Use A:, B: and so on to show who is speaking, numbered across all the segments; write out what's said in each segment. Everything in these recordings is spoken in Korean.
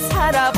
A: 살아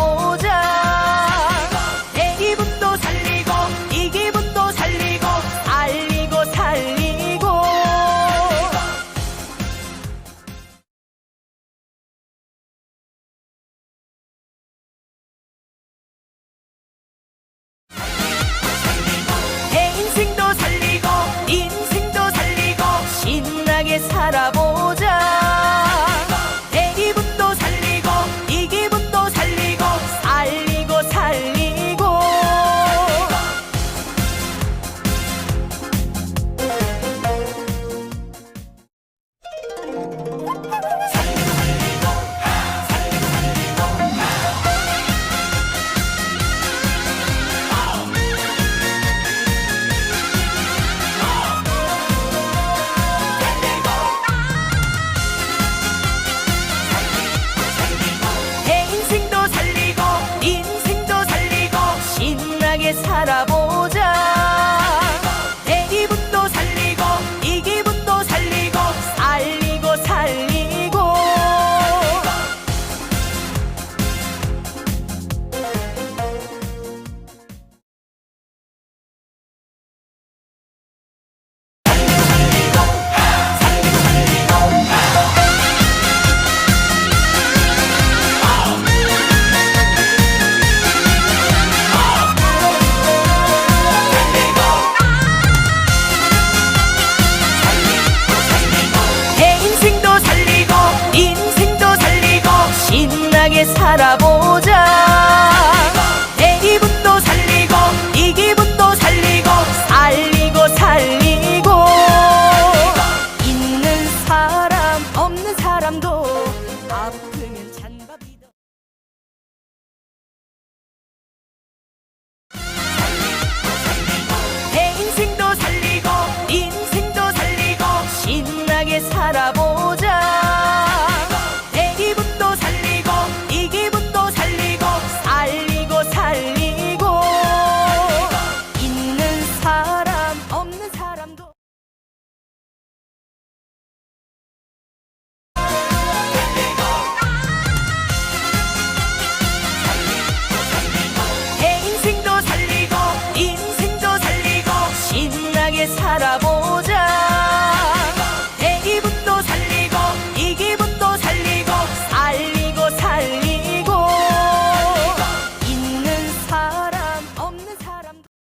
A: 함께 살아보자. 내 기분도 살리고 이 기분도 살리고 살리고 살리고. 있는 사람 없는 사람도